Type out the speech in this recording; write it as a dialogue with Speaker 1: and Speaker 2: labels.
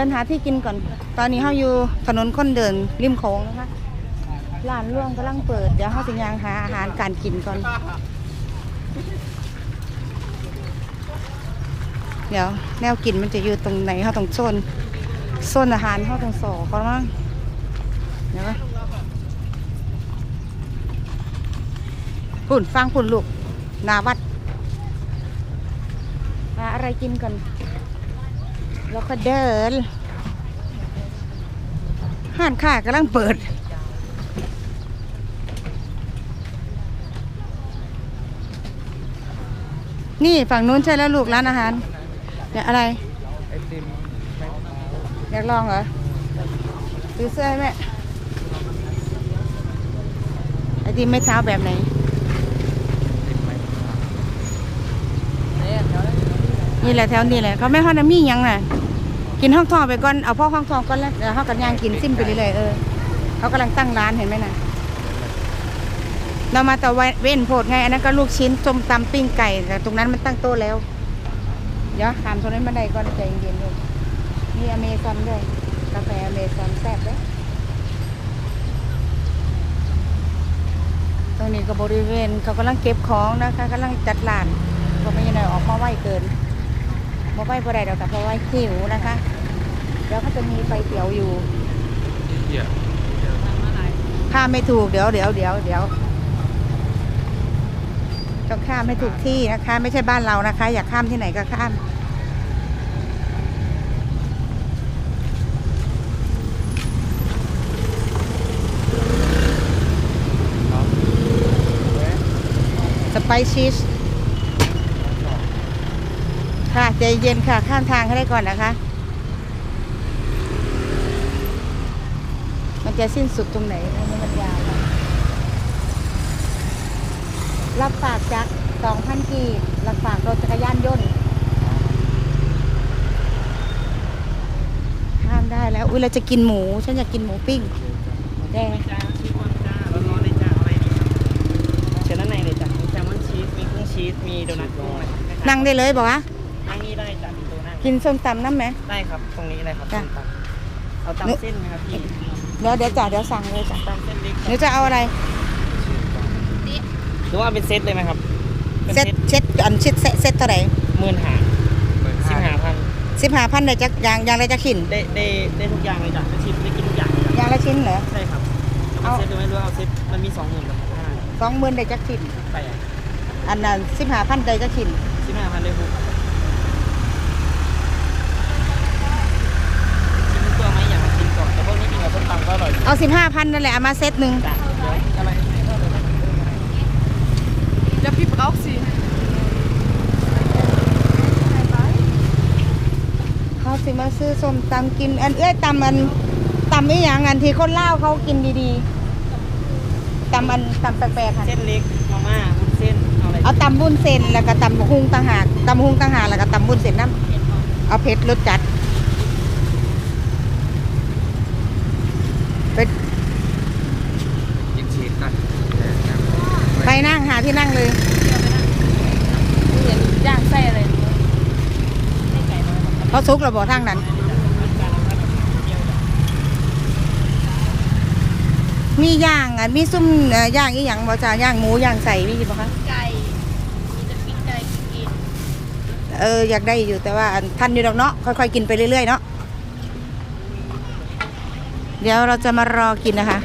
Speaker 1: ดินหาที่กินก่อน ตอนนี้เขาอยู่ถนนคนเดินริมโขงนะคะ ร้านร่วงกำลังเปิด เดี๋ยวเขาจะยางหาอาหารการกินก่อน เดี๋ยวแนวกินมันจะอยู่ตรงไหนเขาต้องโซนโซนอาหารเขาต้องสอเขามั้งเดี๋ยวพุ่นฟังพุ่นลูกนาวัดหาอะไรกินก่อน แล้วก็เดินห้านค้ากำลังเปิด นี่ฝั่งนู้นใช่แล้วลูกร้านอาหารเนี่ยอะไร
Speaker 2: อ
Speaker 1: ยากลองเหรอซื้อเสื้อให้แม่ไอติมไม่เท้าแบบไหนนี่แหละแถวนี้แหละเขาไม่ฮอดน้ำมีหยังน่ะ กินห้องทองไปก่อน เอาพ่อห้องทองก่อนแล้วเดี๋ยวเขากันยางกินซิมไปเรื่อยๆเออเขากำลังตั้งร้านเห็นไหมนะเรามาแต่เว้นโพดไง อันนั้นก็ลูกชิ้นส้มตำปิ้งไก่แต่ตรงนั้นมันตั้งโต๊ะแล้ว เดี๋ยวขามตรงนั้นมาได้ก่อนใจเย็นๆลูมีอเมซอนด้วยกาแฟอเมซอนแซ่บเลยตรงนี้ก็บริเวณเขากำลังเก็บของนะคะกำลังจัดร้านก็ไม่ยังไงออกมาไหวเกิน มาไหวพอได้ดอกแต่เพราะว่าหิวนะคะเดี๋ยวเขาจะมีไฟเตี๋ยวอยู่
Speaker 2: เหี้ย
Speaker 1: ข้ามไม่ถูกเดี๋ยวเดี๋ยวเดี๋ยวเดี๋ยวต้องข้ามให้ถูกที่นะคะ ไม่ใช่บ้านเรานะคะ อยากข้ามที่ไหนก็ข้าม
Speaker 2: ครับเว้ย
Speaker 1: สไปซ์ชีส ค่ะใจเย็นค่ะ ข้ามทางให้ได้ก่อนนะคะ มันจะสิ้นสุดตรงไหนอันนี้มันยาวค่ะรับฝากจากสองพันกีบรับฝากรถจักรยานยนต์ข้ามได้แล้ว อุ้ยเราจะกินหมู ฉันอยากกินหมูปิ้งแดง
Speaker 3: จ้าชีสวันจ้าร้อนๆเลยจ้าอะไรดีครับเชิญด้านในเลยจ้ะมีแซลมอนชีสมีกุ้งชีสมีโดนัทกุ้งนะครับ
Speaker 1: นั่งได้เลยบอกว่า
Speaker 3: นั่งนี่ได้จ้ะมีโต๊ะนั่ง
Speaker 1: กินส้มตำน้ำไหม
Speaker 3: ได้ครับ ตรงนี้เลยครับ
Speaker 1: จ้ะ
Speaker 3: ส้มตำเอาตำเส้นไหมครับพี่
Speaker 1: เดี๋ยวเดี๋ยวจ่าเดี๋ยวสั่งเลยจ้ะ
Speaker 3: ตำเส้นเล็ก
Speaker 1: หนูจะเอาอะไร
Speaker 3: หรือว่าเป็นเซตเลยไหมครับเป็น
Speaker 1: เซ็ต
Speaker 3: เซต
Speaker 1: เซ็ตอันเซ็ตเซ็ตเซ็ตเท่าไหร่
Speaker 3: หมื่นหา
Speaker 2: เปิด
Speaker 3: สิบ
Speaker 2: ห้า
Speaker 3: หาพัน
Speaker 1: สิบห้าพันได้จักอยางอยางละจักขิน
Speaker 3: ได้ได้ได้ทุกอย่างเลยจ้ะได้ชิมได้กินทุกอย่างเลยจ้ะ
Speaker 1: อยางละชิ้นเหรอ
Speaker 3: ใช่ครับ
Speaker 1: เอา
Speaker 3: เอาเซตหรือไม่รู้เอาเซตมันมีสองหมื่นกับห้า
Speaker 1: สองหมื่นได้จักขิน
Speaker 3: แปด
Speaker 1: อันนั้นสิบห้าพันได้จักขิน
Speaker 3: สิบห้าพันได้หกชิมทุกตัวไหมอย่างละชิ้นก่อนแต่พวกนี้กินกับส้มตำก็อร่อยดี
Speaker 1: เอา สิบห้าพันนั่นแหละเอามาเซ็ตหนึ่ง
Speaker 3: จ้ะเดี๋ยวอะไร
Speaker 4: Ja, wie braucht sie?
Speaker 1: เขาสิมาซื้อส้มตำกิน อันเอ้ยตำอันตำไม่อย่างอันที่คนเล่าวเขากินดีๆตำอันตำแปลกๆค่ะ
Speaker 3: เส้นเล็กมาม่าวุ้นเส้นเอาอะไร
Speaker 1: เอาตำบุญเส้นแล้วก็ตำบักหุงต่างหากตำบักหุงต่างหากแล้วก็ตำบุญเส้นน้ำเอาเผ็ดรสจัดไป
Speaker 2: กินชีสกันเออครับ
Speaker 1: ไปนั่งหา ที่นั่งเลย
Speaker 4: เห็นย่างไส้อะไร
Speaker 1: เขาซุกเราบอทางนั้น มีย่างอะมีซุ่มย่างอีหยังบ่จ้าย่างหมูย่างใส่มีบ่คะ
Speaker 4: ไก่มีแต่ปิ้งไก่กิน
Speaker 1: เอออยากได้อยู่แต่ว่าทันอยู่ดอกเนาะค่อยๆกินไปเรื่อยๆเนาะเดี๋ยวเราจะมารอกินนะคะ